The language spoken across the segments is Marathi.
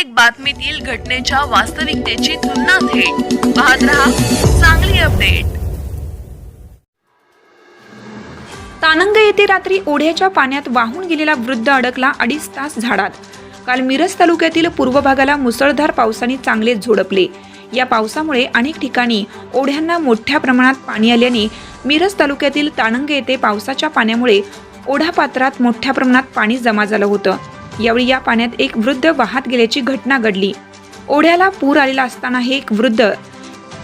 प्रत्येक बातमीतील घटनेच्या वास्तविकतेची तुलना थेट. पाहत रहा चांगली अपडेट. तानंग येथे रात्री ओढ्याच्या पाण्यात वाहून गेलेला वृद्ध अडकला अडीच तास झाडात. काल मिरज तालुक्यातील पूर्व भागाला मुसळधार पावसाने चांगले झोडपले. या पावसामुळे अनेक ठिकाणी ओढ्यांना मोठ्या प्रमाणात पाणी आल्याने मिरज तालुक्यातील तानंग येथे पावसाच्या पाण्यामुळे ओढा पात्रात मोठ्या प्रमाणात पाणी जमा झालं होतं. यावेळी या पाण्यात एक वृद्ध वाहत गेल्याची घटना घडली. ओढ्याला पूर आलेला असताना हे एक वृद्ध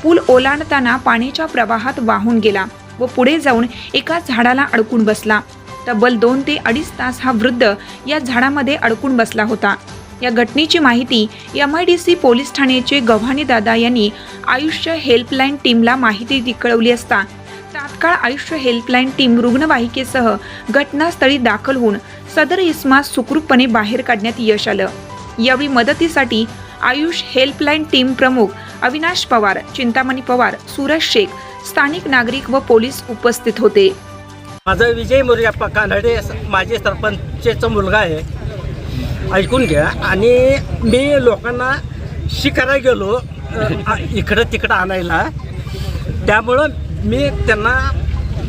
पूल ओलांडताना पाण्याच्या प्रवाहात वाहून गेला व पुढे जाऊन एका झाडाला अडकून बसला. तब्बल दोन ते अडीच तास हा वृद्ध या झाडामध्ये अडकून बसला होता. या घटनेची माहिती M I D C police ठाण्याचे गव्हाणी दादा यांनी आयुष्य हेल्पलाईन टीमला माहिती कळवली असता. तात्काळ आयुष्य हेल्पलाईन टीम रुग्णवाहिकेसह घटनास्थळी दाखल होऊन सदर इसमास सुखरूपपणे बाहेर काढण्यात यश आलं. यावेळी मदतीसाठी आयुष हेल्पलाईन टीम प्रमुख अविनाश पवार चिंतामणी पवार सूरज शेख स्थानिक नागरिक व पोलीस उपस्थित होते. माझा विजय मोरयाप्पा कानडे माझे सरपंचचा मुलगा आहे. ऐकून घ्या. आणि मी लोकांना शिकायला गेलो इकडं तिकडं आणायला. त्यामुळं मी त्यांना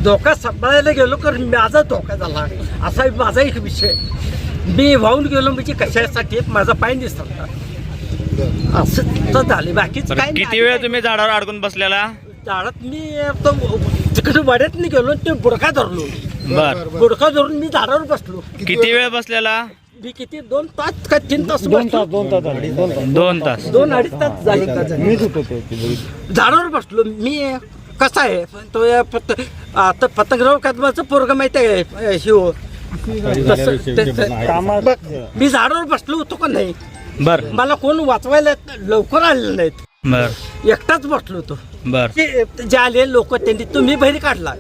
धोका सांभाळायला गेलो कारण माझा धोका झाला. असा माझा एक विषय. मी वाहून गेलो म्हणजे कशासाठी? माझा पाय दिसत असं तर झाले. बाकीच बरं, काय किती वेळ तुम्ही झाडावर अडकून बसलेला? झाडात मी तो तिकडे वाड्यात नाही गेलो ते बुडका धरलो. बर. बुडका धरून मी झाडावर बसलो. किती वेळ बसलेला? मी किती? दोन तास का तीन तास दोन तास दोन तास दोन तास. दोन अडीच तास झाले. झाडावर बसलो. मी कसा आहे? तो या पत आता पतंगराव कदमाचं पोरग माहिती आहे शिव तसं- ते- बघ, मी झाडावर बसलो होतो का नाही? बर. मला कोण वाचवायला लवकर आलेलं नाहीत. बर. एकटाच बसलो होतो. बर. जे आले लोक त्यांनी तुम्ही बाहेर काढला.